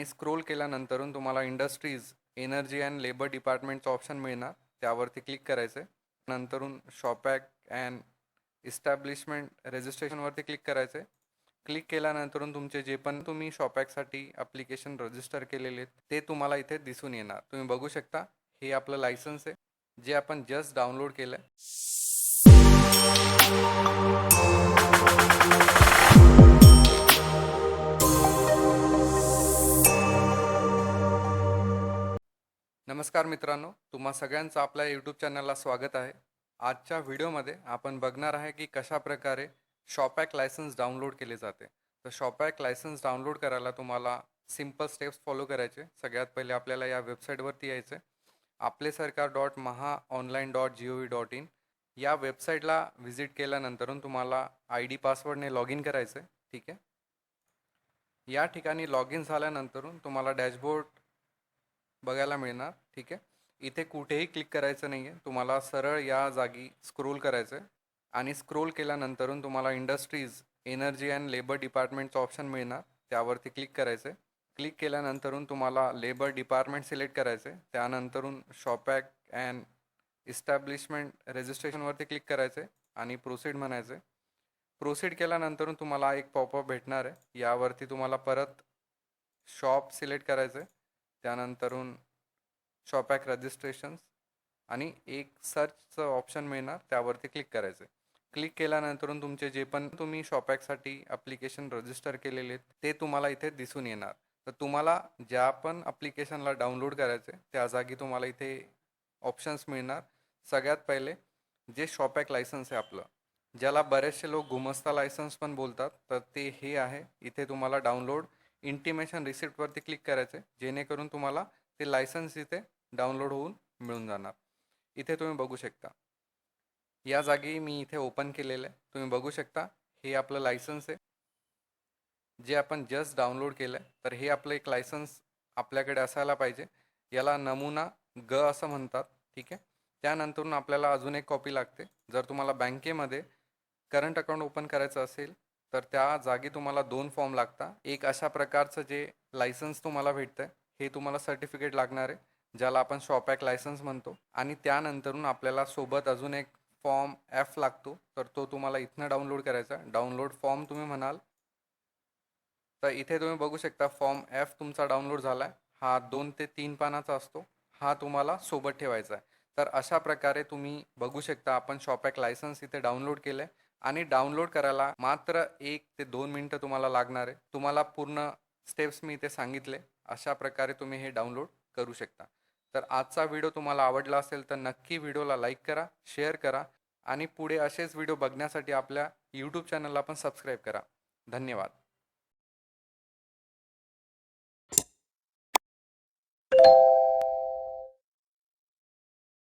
आणि स्क्रोल केल्यानंतरून तुम्हाला इंडस्ट्रीज एनर्जी अँड लेबर डिपार्टमेंटचं ऑप्शन मिळणार. त्यावरती क्लिक करायचं नंतरून शॉपॅक अँड इस्टॅब्लिशमेंट रजिस्ट्रेशनवरती क्लिक करायचं क्लिक केल्यानंतरून तुमचे जे पण तुम्ही शॉपॅकसाठी ॲप्लिकेशन रजिस्टर केलेले आहेत ते तुम्हाला इथे दिसून येणार. तुम्ही बघू शकता हे आपलं लायसन्स आहे जे आपण जस्ट डाउनलोड केलं आहे नमस्कार मित्रांनो तुम्हा सगळ्यांचं आपल्या यूट्यूब चॅनलला स्वागत आहे. आजच्या व्हिडिओमध्ये आपण बघणार आहे की कशा प्रकारे शॉपॅक लायसन्स डाउनलोड केले जाते. तर शॉपॅक लायसन्स डाउनलोड करायला तुम्हाला सिंपल स्टेप्स फॉलो करायचे. सगळ्यात पहिले आपल्याला या वेबसाईटवरती यायचं Aaple Sarkar dot Maha online dot G O V dot in या वेबसाईटला व्हिजिट केल्यानंतरून तुम्हाला आय डी पासवर्डने लॉग इन करायचं आहे ठीक आहे? या ठिकाणी लॉग इन झाल्यानंतरून तुम्हाला डॅशबोर्ड बघायला मिळणार ठीक आहे? इथे कुठेही क्लिक करायचं नाही आहे तुम्हाला सरळ या जागी स्क्रोल करायचं आहे आणि स्क्रोल केल्यानंतरून तुम्हाला इंडस्ट्रीज एनर्जी अँड लेबर डिपार्टमेंटचं ऑप्शन मिळणार. त्यावरती क्लिक करायचं आहे क्लिक केल्यानंतरून तुम्हाला लेबर डिपार्टमेंट सिलेक्ट करायचं आहे त्यानंतरून शॉपॅक अँड इस्टॅब्लिशमेंट रजिस्ट्रेशनवरती क्लिक करायचं आहे आणि प्रोसीड म्हणायचं आहे प्रोसीड केल्यानंतरून तुम्हाला एक पॉपअप भेटणार आहे. यावरती तुम्हाला परत शॉप सिलेक्ट करायचं आहे त्यानंतरून शॉपॅक रजिस्ट्रेशन्स आणि एक सर्चचं ऑप्शन मिळणार त्यावरती क्लिक करायचं क्लिक केल्यानंतरून तुमचे जे पण तुम्ही शॉपॅकसाठी ॲप्लिकेशन रजिस्टर केलेले ते तुम्हाला इथे दिसून येणार. तर तुम्हाला ज्या पण ॲप्लिकेशनला डाउनलोड करायचे त्या जागी तुम्हाला इथे ऑप्शन्स मिळणार. सगळ्यात पहिले जे शॉपॅक लायसन्स आहे आपलं ज्याला बरेचसे लोक गुमस्ता लायसन्स पण बोलतात तर ते हे आहे. इथे तुम्हाला डाउनलोड इंटिमेशन रिसिप्टवरती क्लिक करायचे जेणेकरून तुम्हाला ते लायसन्स इथे डाउनलोड होऊन मिळून जाणार. इथे तुम्ही बघू शकता. या जागी मी इथे ओपन केलेलं आहे. तुम्ही बघू शकता हे आपलं लायसन्स आहे. जे आपण जस्ट डाउनलोड केलं आहे तर हे आपलं एक लायसन्स आपल्याकडे असायला पाहिजे. याला नमुना ग असं म्हणतात ठीक आहे? त्यानंतरून आपल्याला अजून एक कॉपी लागते. जर तुम्हाला बँकेमध्ये करंट अकाउंट ओपन करायचं असेल तर त्या जागी तुम्हाला दोन फॉर्म लागतात एक अशा प्रकारचं जे लायसन्स तुम्हाला भेटतं हे तुम्हाला सर्टिफिकेट लागणार आहे ज्याला आपण शॉप ॲक लायसन्स म्हणतो. आणि त्यानंतरून आपल्याला सोबत अजून एक फॉर्म एफ लागतो. तर तो तुम्हाला इथनं डाउनलोड करायचा. डाउनलोड फॉर्म तुम्ही म्हणाल. तर इथे तुम्ही बघू शकता फॉर्म एफ तुमचा डाउनलोड झाला आहे हा दोन ते तीन पानाचा असतो. हा तुम्हाला सोबत ठेवायचा आहे. तर अशा प्रकारे तुम्ही बघू शकता आपण शॉपॅक लायसन्स इथे डाउनलोड केलं आहे आणि डाउनलोड करायला मात्र एक ते दोन मिनटं तुम्हाला लागणार आहे. तुम्हाला पूर्ण स्टेप्स मी इथे सांगितले. अशा प्रकारे तुम्ही हे डाउनलोड करू शकता. तर आजचा व्हिडिओ तुम्हाला आवडला असेल तर नक्की व्हिडिओला लाईक करा शेअर करा आणि पुढे असेच व्हिडिओ बघण्यासाठी आपल्या यूट्यूब चॅनलला पण सबस्क्राईब करा. धन्यवाद.